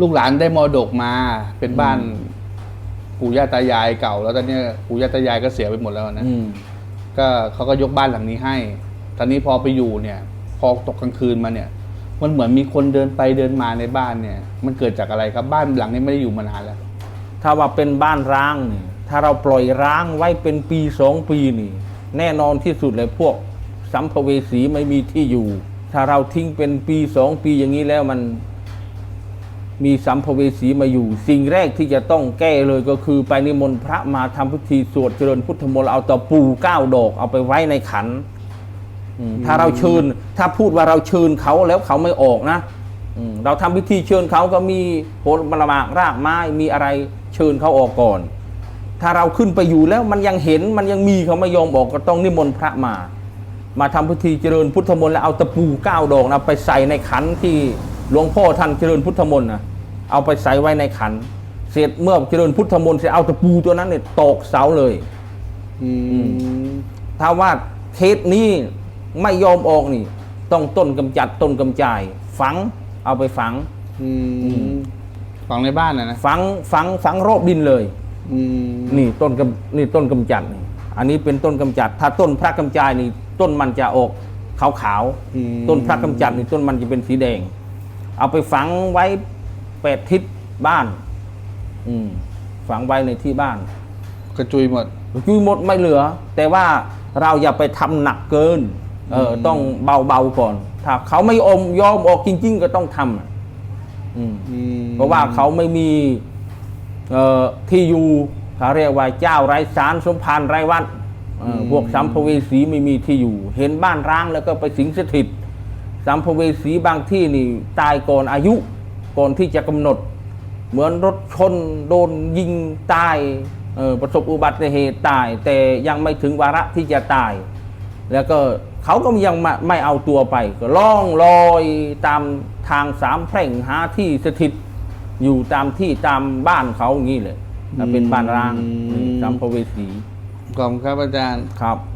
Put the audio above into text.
ลูกหลานได้มรดกมา เป็นบ้านปู่ย่าตายายเก่า แล้วตอนเนี้ยปู่ย่าตายายก็เสียไปหมดแล้วนะอืม ก็เขาก็ยกบ้านหลังนี้ให้ ตอนนี้พอไปอยู่เนี่ย พอตกกลางคืนมาเนี่ย มันเหมือนมีคนเดินไปเดินมาในบ้านเนี่ย มันเกิดจากอะไรครับบ้านหลังนี้ไม่ได้อยู่มานานแล้วถ้าว่าเป็นบ้านร้างนี่ถ้าเราปล่อยร้างไว้เป็นปีสองปีนี่ แน่นอนที่สุดเลยพวก สัมภเวสีไม่มีที่อยู่ ถ้าเราทิ้งเป็นปีสองปีอย่างนี้แล้วมัน มีสัมภเวสีมาอยู่ สิ่งแรกที่จะต้องแก้เลยก็คือไปนิมนต์พระมาทำพิธีสวดเจริญพุทธมนต์เอาตะปูเก้าดอกเอาไปไว้ในขันอืมถ้าเราเชิญ ถ้าพูดว่าเราเชิญเขาแล้วเขาไม่ออกนะอืมเราทำพิธีเชิญเขาก็มีโหระมากรากไม้มีอะไรเชิญเขาออกก่อน ถ้าเราขึ้นไปอยู่แล้วมันยังเห็นมันยังมีเขาไม่ยอมออกก็ต้องนิมนต์พระมา มาทำพิธีเจริญพุทธมนต์แล้วเอาตะปูเก้าดอกนะไปใส่ในขันที่ หลวงพ่อท่านเจริญพุทธมนต์นะเอาไปใส่ไว้ในขัน เสร็จเมื่อเจริญพุทธมนต์เสร็จเอาตะปูตัวนั้นเนี่ยตอกเสาเลยอืมถ้าว่าเคสนี้ไม่ยอมออกนี่ ต้องต้นกำจัดต้นกำจาย ฝังเอาไปฝังอืมฝังในบ้านนะนะฝังฝังฝังรอบดินเลยอืมนี่ต้นกำนี่ต้นกำจัดนี่อันนี้เป็นต้นกำจัด ถ้าต้นพระกำจายนี่ ต้นมันจะออกขาวขาวๆอืมต้นพระกำจัดนี่ต้นมันจะเป็นสีแดง เอาไปฝังไว้แปดทิศบ้าน อืมฝังไว้ในที่บ้านกระจุยหมดจุยหมดไม่เหลือ แต่ว่าเราอย่าไปทำหนักเกิน เอออืมต้องเบาๆก่อน ถ้าเขาไม่อมยอมออกจริง ๆ ก็ต้องทำอะอืมอืมเพราะว่าเขาไม่มี เอ่อที่อยู่เขาเรียกว่าเจ้าไร้สารสมภารไร้วัดเอ่อพวกสัมภเวสีไม่มีที่อยู่ เห็นบ้านร้างแล้วก็ไปสิงสถิต สัมภเวสีบางที่นี่ตายก่อนอายุก่อนที่จะกำหนด เหมือนรถชนโดนยิงตายเอ่อประสบอุบัติเหตุตาย แต่ยังไม่ถึงวาระที่จะตาย แล้วก็เขาก็ยังไม่ไม่เอาตัวไป ก็ล่องลอยตามทางสามแพร่งหาที่สถิตอยู่ตามที่ตามบ้านเขาอย่างนี้เลยถ้าเป็นบ้านร้างนี่สัมภเวสีขอบคุณครับอาจารย์ครับอ